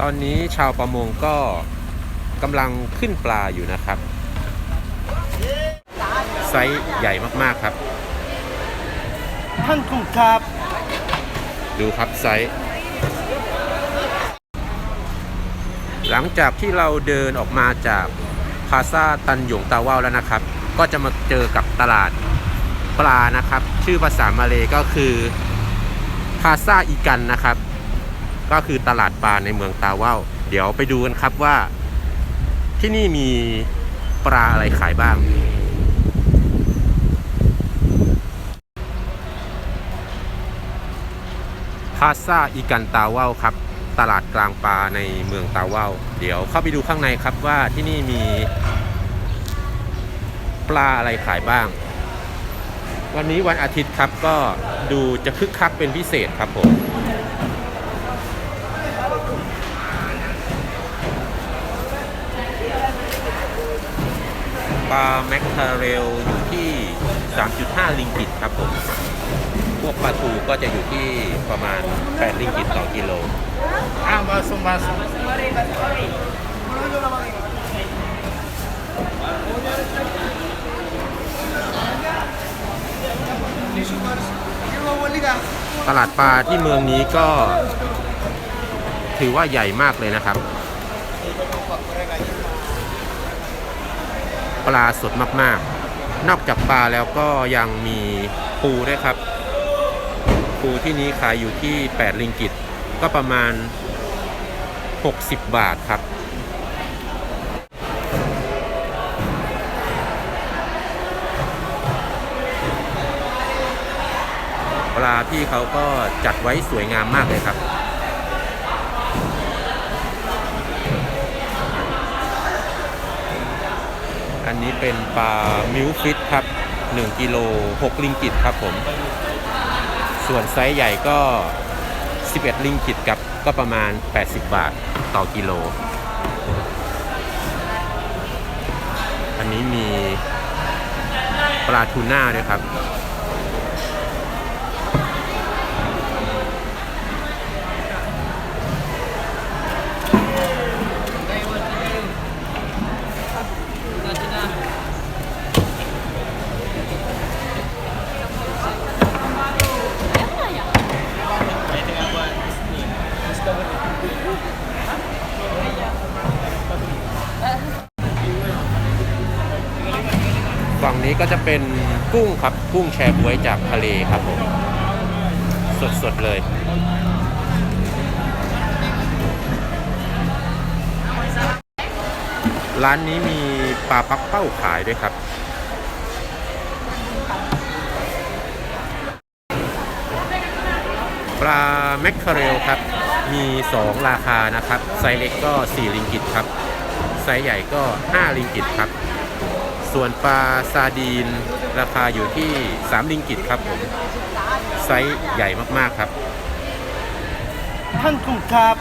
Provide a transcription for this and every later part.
ตอนนี้ชาวประมงก็กำลังขึ้นปลาอยู่นะครับ ไซส์ใหญ่มากๆครับ ท่านคุณครับ ดูครับไซส์ หลังจากที่เราเดินออกมาจากพาซาตันหยงตาว่าวแล้วนะครับ ก็จะมาเจอกับตลาดปลานะครับ ชื่อภาษามาเลยก็คือพาซาอีกันนะครับ ก็คือตลาดปลาในเมืองตาว่าวเดี๋ยวไปดูกันครับว่า ที่นี่มีปลาอะไรขายบ้าง พาซาอีกันตาว่าวครับ ตลาดกลางปลาในเมืองตาว่าวเดี๋ยวเข้าไปดูข้างในครับว่าที่นี่มี ปลาอะไรขายบ้าง วันนี้วันอาทิตย์ครับก็ดูจะคึกคักเป็นพิเศษครับผม ปลาแมคคาเรลอยู่ที่ 3.5 ลิงกิตครับผม พวกปลาทูก็จะอยู่ที่ประมาณ 8 ลิงกิตต่อกิโล Ah, masuk masuk. Ini ตลาดปลาที่เมืองนี้ก็ ถือว่าใหญ่มากเลยนะครับ ปลาสดมากๆ นอกจากปลาแล้วก็ยังมีปูด้วยครับ ปูที่นี้ขายอยู่ที่ 8 ลิงกิต ก็ประมาณ 60 บาทครับ ปลาพี่เขาก็จัดไว้สวยงามมากเลยครับ นี้เป็นปลามิลฟิตครับ1กิโล6ลิงกิตครับผม ส่วนไซส์ใหญ่ก็ 11 ลิงกิตกับก็ประมาณ 80 บาทต่อกิโล อันนี้มีปลาทูน่าด้วยครับ ก็จะเป็นกุ้งครับกุ้งแชบวยจากทะเลครับผมสดๆเลยร้านนี้มีปลาปักเป้าขายด้วยครับ ปลาแมคคาเรลครับ มี 2 ราคานะครับ ไซส์เล็กก็ 4 ลิงกิตครับ ไซส์ใหญ่ก็ 5 ลิงกิตครับ ส่วนปลาซาดีน ราคาอยู่ที่3ลิงกิตครับผมไซส์ใหญ่มากๆครับท่านคุณครับ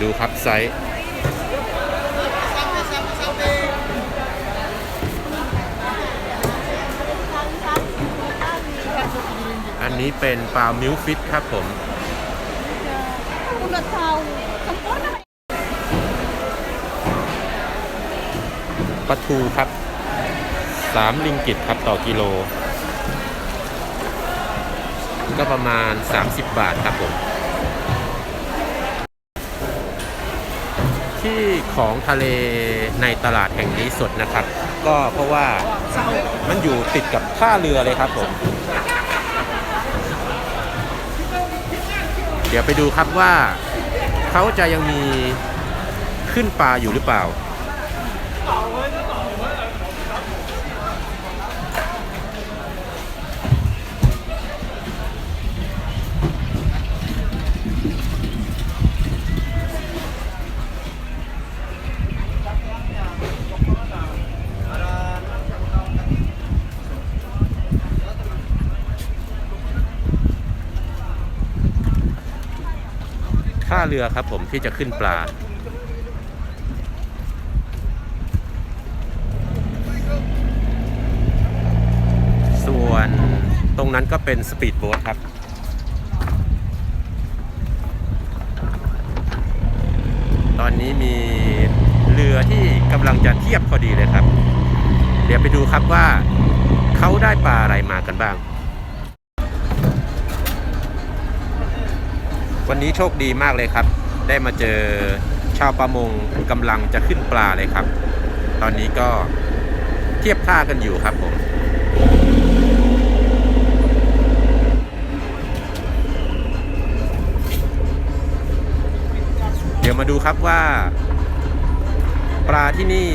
ดูครับไซส์อันนี้เป็นปลามิลฟิตครับผม udah tahu sempurna ปลาทูครับ3ลิงกิตครับต่อกิโล ก็ประมาณ 30 บาทครับผม ที่ของทะเลในตลาดแห่งนี้สดนะครับ ก็เพราะว่ามันอยู่ติดกับท่าเรือเลยครับผม เดี๋ยวไปดูครับว่า เขาจะยังมีขึ้นปลาอยู่หรือเปล่า เรือครับผมที่จะขึ้นปลา ส่วนตรงนั้นก็เป็นสปีดโบ๊ทครับตอนนี้มีเรือที่กำลังจะเทียบพอดีเลยครับ เดี๋ยวไปดูครับว่าเขาได้ปลาอะไรมากันบ้าง วันนี้โชคดีมากเลยครับ ได้มาเจอชาวประมงกำลังจะขึ้นปลาเลยครับ ตอนนี้ก็เทียบท่ากันอยู่ครับผมเดี๋ยวมาดูครับว่า ปลาที่นี่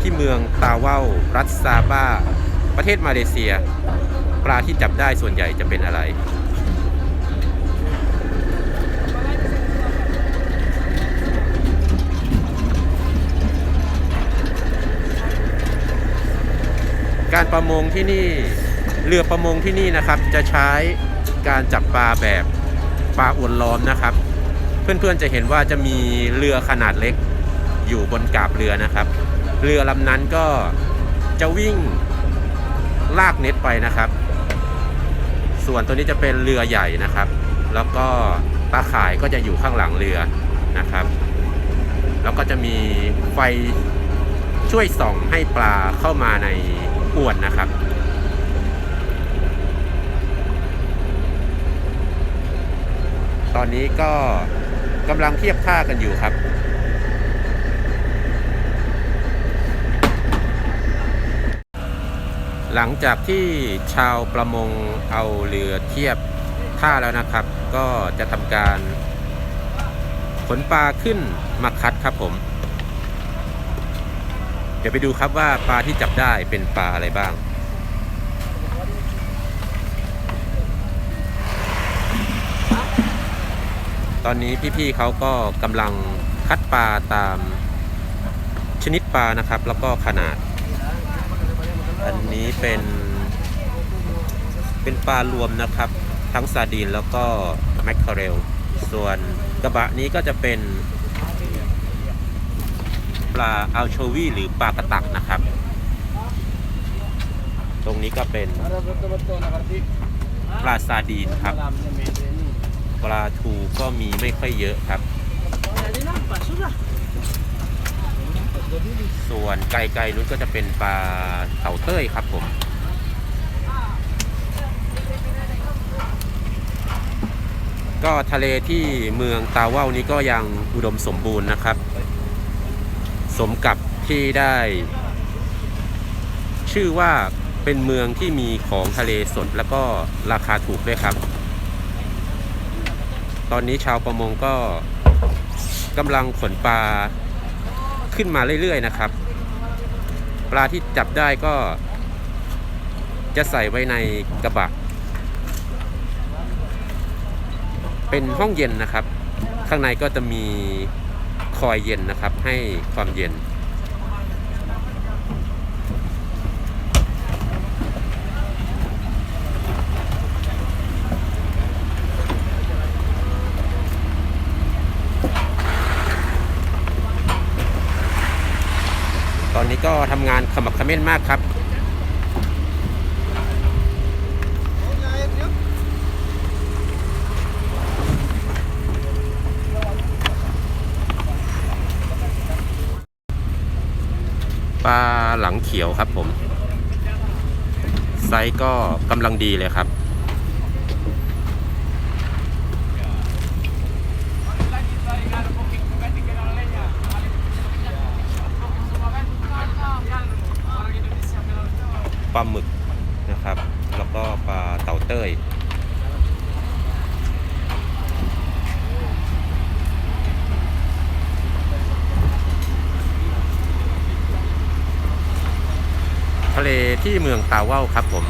ที่เมืองตาเว้า รัฐซาบ้า ประเทศมาเลเซีย ปลาที่จับได้ส่วนใหญ่จะเป็นอะไร การประมงที่นี่เรือประมงที่นี่นะครับ จะใช้การจับปลาแบบปลาอวนล้อมนะครับ เพื่อนๆจะเห็นว่าจะมีเรือขนาดเล็กอยู่บนกาบเรือนะครับ เรือลำนั้นก็จะวิ่งลากเน็ตไปนะครับ ส่วนตัวนี้จะเป็นเรือใหญ่นะครับ แล้วก็ตาข่ายก็จะอยู่ข้างหลังเรือนะครับ แล้วก็จะมีไฟช่วยส่องให้ปลาเข้ามาใน อวนนะครับตอนนี้ก็กำลังเทียบท่ากันอยู่ครับ หลังจากที่ชาวประมงเอาเรือเทียบท่าแล้วนะครับ ก็จะทำการขนปลาขึ้นมาคัดครับผม เดี๋ยวไปดูครับว่าปลาที่จับได้เป็นปลาอะไรบ้าง ตอนนี้พี่ๆเขาก็กำลังคัดปลาตามชนิดปลานะครับ แล้วก็ขนาด อันนี้เป็น เป็นปลารวมนะครับ ทั้งซาดีนแล้วก็แมคเคอเรล ส่วนกระบะนี้ก็จะเป็น ปลาอัลโชวีหรือปลากระตักนะครับ ตรงนี้ก็เป็นปลาซาดีนครับ ปลาทูก็มีไม่ค่อยเยอะครับ ส่วนไกลๆนู้นก็จะเป็นปลาเต่าเต้ยครับผมก็ทะเลที่เมืองตาเว่านี้ก็ยังอุดมสมบูรณ์นะครับ มกับที่ได้ ชื่อว่าเป็นเมืองที่มีของทะเลสดแล้วก็ราคาถูกด้วยครับ ตอนนี้ชาวประมงก็กำลังขนปลาขึ้นมาเรื่อยๆนะครับ ปลาที่จับได้ก็ จะใส่ไว้ในกระบะ เป็นห้องเย็นนะครับ ข้างในก็จะมี คอยเย็นนะครับ ให้ความเย็น ตอนนี้ก็ทำงานขมักขม้นมากครับ ปลาหลังเขียวครับผม ไซส์ก็กำลังดีเลยครับ ปลาหมึกนะครับ แล้วก็ปลาเต่าเต้ย ทะเลที่เมืองตาเว้าครับผม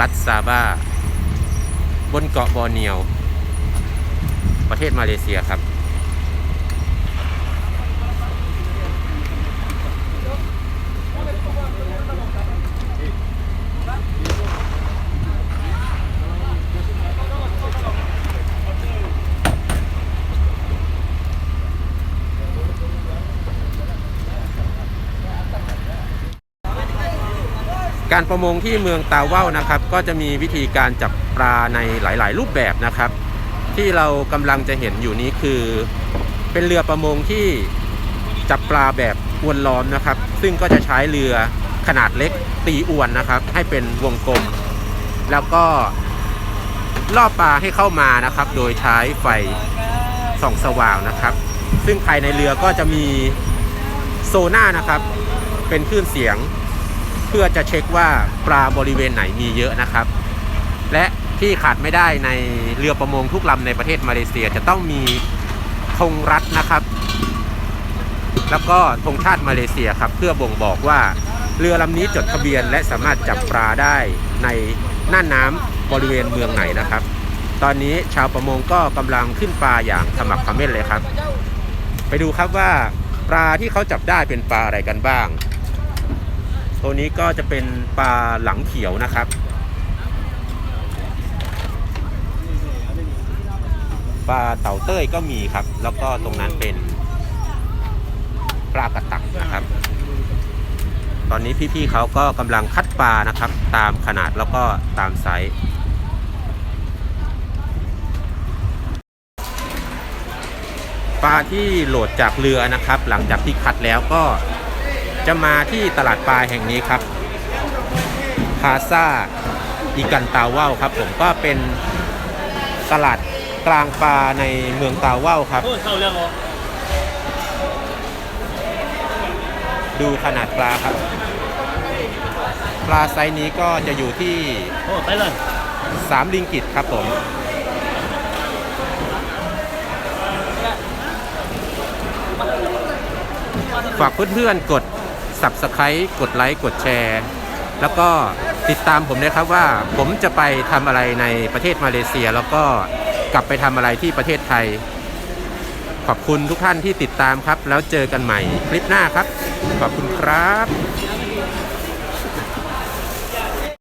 รัฐซาบ้าบนเกาะบอร์เนียว ประเทศมาเลเซียครับ การประมงที่เมืองตาเว่านะครับ ก็จะมีวิธีการจับปลาในหลาย ๆ รูปแบบนะครับ ที่เรากำลังจะเห็นอยู่นี้คือ เป็นเรือประมงที่จับปลาแบบอวนล้อมนะครับ ซึ่งก็จะใช้เรือขนาดเล็กตีอวนนะครับ ให้เป็นวงกลม แล้วก็ล่อปลาให้เข้ามานะครับ โดยใช้ไฟส่องสว่างนะครับ ซึ่งภายในเรือก็จะมีโซน่านะครับ เป็นคลื่นเสียง เพื่อจะเช็คว่าปลาบริเวณไหนมีเยอะนะครับ และที่ขาดไม่ได้ในเรือประมงทุกลำในประเทศมาเลเซียจะต้องมีธงรัฐนะครับ แล้วก็ธงชาติมาเลเซียครับเพื่อบ่งบอกว่าเรือลำนี้จดทะเบียนและสามารถจับปลาได้ในน่านน้ำบริเวณเมืองไหนนะครับ ตอนนี้ชาวประมงก็กำลังขึ้นปลาอย่างขมักเขม้นเลยครับ ไปดูครับว่าปลาที่เขาจับได้เป็นปลาอะไรกันบ้าง ตัวนี้ก็จะเป็นปลาหลังเขียวนะครับ ปลาเต่าเต้ยก็มีครับ แล้วก็ตรงนั้นเป็นปลากระตักนะครับ ตอนนี้พี่ๆเขาก็กำลังคัดปลานะครับ ตามขนาดแล้วก็ตามไซส์ปลาที่โหลดจากเรือนะครับ หลังจากที่คัดแล้วก็ จะมาที่ตลาดปลาแห่งนี้ครับพาซาอิกันตาว่าครับผมก็เป็นตลาดกลางปลาในเมืองตาว่าครับ ดูขนาดปลาครับ ปลาไซส์นี้ก็จะอยู่ที่สามลิงกิตครับผมฝากเพื่อนๆกด Subscribe กดไลค์กดแชร์ แล้วก็ติดตามผมนะครับว่าผมจะไปทำอะไรในประเทศมาเลเซีย แล้วก็กลับไปทำอะไรที่ประเทศไทย ขอบคุณทุกท่านที่ติดตามครับ แล้วเจอกันใหม่คลิปหน้าครับ ขอบคุณครับ